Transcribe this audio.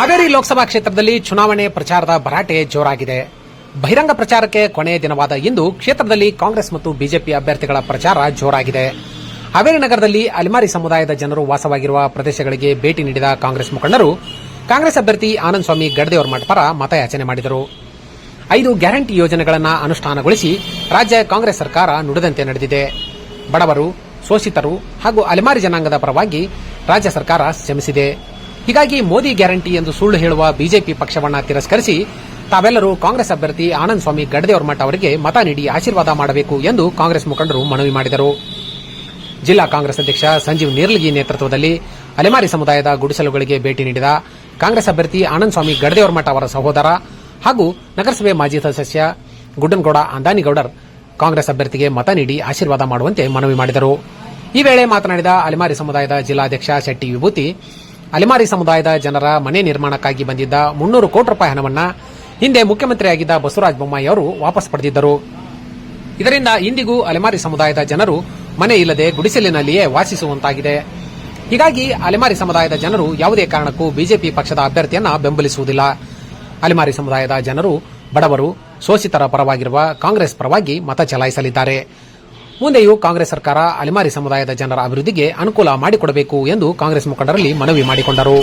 ಹಾವೇರಿ ಲೋಕಸಭಾ ಕ್ಷೇತ್ರದಲ್ಲಿ ಚುನಾವಣೆ ಪ್ರಚಾರದ ಭರಾಟೆ ಜೋರಾಗಿದೆ. ಬಹಿರಂಗ ಪ್ರಚಾರಕ್ಕೆ ಕೊನೆಯ ದಿನವಾದ ಇಂದು ಕ್ಷೇತ್ರದಲ್ಲಿ ಕಾಂಗ್ರೆಸ್ ಮತ್ತು ಬಿಜೆಪಿ ಅಭ್ಯರ್ಥಿಗಳ ಪ್ರಚಾರ ಜೋರಾಗಿದೆ. ಹಾವೇರಿ ನಗರದಲ್ಲಿ ಅಲಿಮಾರಿ ಸಮುದಾಯದ ಜನರು ವಾಸವಾಗಿರುವ ಪ್ರದೇಶಗಳಿಗೆ ಭೇಟಿ ನೀಡಿದ ಕಾಂಗ್ರೆಸ್ ಮುಖಂಡರು, ಕಾಂಗ್ರೆಸ್ ಅಭ್ಯರ್ಥಿ ಆನಂದ್ ಸ್ವಾಮಿ ಗಡದೇವರ ಮಠ ಪರ ಮತಯಾಚನೆ ಮಾಡಿದರು. ಐದು ಗ್ಯಾರಂಟಿ ಯೋಜನೆಗಳನ್ನು ಅನುಷ್ಠಾನಗೊಳಿಸಿ ರಾಜ್ಯ ಕಾಂಗ್ರೆಸ್ ಸರ್ಕಾರ ನುಡಿದಂತೆ ನಡೆದಿದೆ. ಬಡವರು, ಶೋಷಿತರು ಹಾಗೂ ಅಲೆಮಾರಿ ಜನಾಂಗದ ಪರವಾಗಿ ರಾಜ್ಯ ಸರ್ಕಾರ ಶ್ರಮಿಸಿದೆ. ಹೀಗಾಗಿ ಮೋದಿ ಗ್ಯಾರಂಟಿ ಎಂದು ಸುಳ್ಳು ಹೇಳುವ ಬಿಜೆಪಿ ಪಕ್ಷವನ್ನ ತಿರಸ್ಕರಿಸಿ ತಾವೆಲ್ಲರೂ ಕಾಂಗ್ರೆಸ್ ಅಭ್ಯರ್ಥಿ ಆನಂದ್ ಸ್ವಾಮಿ ಗಡದೇವರಮಠ ಅವರಿಗೆ ಮತ ನೀಡಿ ಆಶೀರ್ವಾದ ಮಾಡಬೇಕು ಎಂದು ಕಾಂಗ್ರೆಸ್ ಮುಖಂಡರು ಮನವಿ ಮಾಡಿದರು. ಜಿಲ್ಲಾ ಕಾಂಗ್ರೆಸ್ ಅಧ್ಯಕ್ಷ ಸಂಜೀವ್ ನೀರ್ಲಗಿ ನೇತೃತ್ವದಲ್ಲಿ ಅಲೆಮಾರಿ ಸಮುದಾಯದ ಗುಡಿಸಲುಗಳಿಗೆ ಭೇಟಿ ನೀಡಿದ ಕಾಂಗ್ರೆಸ್ ಅಭ್ಯರ್ಥಿ ಆನಂದ್ ಸ್ವಾಮಿ ಗಡದೇವರಮಠ ಅವರ ಸಹೋದರ ಹಾಗೂ ನಗರಸಭೆ ಮಾಜಿ ಸದಸ್ಯ ಗುಡ್ಡನಗೌಡ ಅಂದಾನಿಗೌಡರ್ ಕಾಂಗ್ರೆಸ್ ಅಭ್ಯರ್ಥಿಗೆ ಮತ ನೀಡಿ ಆಶೀರ್ವಾದ ಮಾಡುವಂತೆ ಮನವಿ ಮಾಡಿದರು. ಈ ವೇಳೆ ಮಾತನಾಡಿದ ಅಲೆಮಾರಿ ಸಮುದಾಯದ ಜಿಲ್ಲಾಧ್ಯಕ್ಷ ಶೆಟ್ಟಿ ವಿಭೂತಿ ಅಲೆಮಾರಿ ಸಮುದಾಯದ ಜನರ ಮನೆ ನಿರ್ಮಾಣಕ್ಕಾಗಿ ಬಂದಿದ್ದ ಮುನ್ನೂರು ಕೋಟಿ ರೂಪಾಯಿ ಹಣವನ್ನು ಹಿಂದೆ ಮುಖ್ಯಮಂತ್ರಿಯಾಗಿದ್ದ ಬಸವರಾಜ ಬೊಮ್ಮಾಯಿ ಅವರು ವಾಪಸ್ ಪಡೆದಿದ್ದರು. ಇದರಿಂದ ಇಂದಿಗೂ ಅಲೆಮಾರಿ ಸಮುದಾಯದ ಜನರು ಮನೆ ಇಲ್ಲದೆ ಗುಡಿಸಲಿನಲ್ಲಿಯೇ ವಾಸಿಸುವಂತಾಗಿದೆ. ಹೀಗಾಗಿ ಅಲೆಮಾರಿ ಸಮುದಾಯದ ಜನರು ಯಾವುದೇ ಕಾರಣಕ್ಕೂ ಬಿಜೆಪಿ ಪಕ್ಷದ ಅಭ್ಯರ್ಥಿಯನ್ನ ಬೆಂಬಲಿಸುವುದಿಲ್ಲ. ಅಲೆಮಾರಿ ಸಮುದಾಯದ ಜನರು ಬಡವರು, ಶೋಷಿತರ ಪರವಾಗಿರುವ ಕಾಂಗ್ರೆಸ್ ಪರವಾಗಿ ಮತ ಚಲಾಯಿಸಲಿದ್ದಾರೆ. ಮುಂದೆಯೂ ಕಾಂಗ್ರೆಸ್ ಸರ್ಕಾರ ಅಲೆಮಾರಿ ಸಮುದಾಯದ ಜನರ ಅಭಿವೃದ್ಧಿಗೆ ಅನುಕೂಲ ಮಾಡಿಕೊಡಬೇಕು ಎಂದು ಕಾಂಗ್ರೆಸ್ ಮುಖಂಡರಲ್ಲಿ ಮನವಿ ಮಾಡಿಕೊಂಡರು.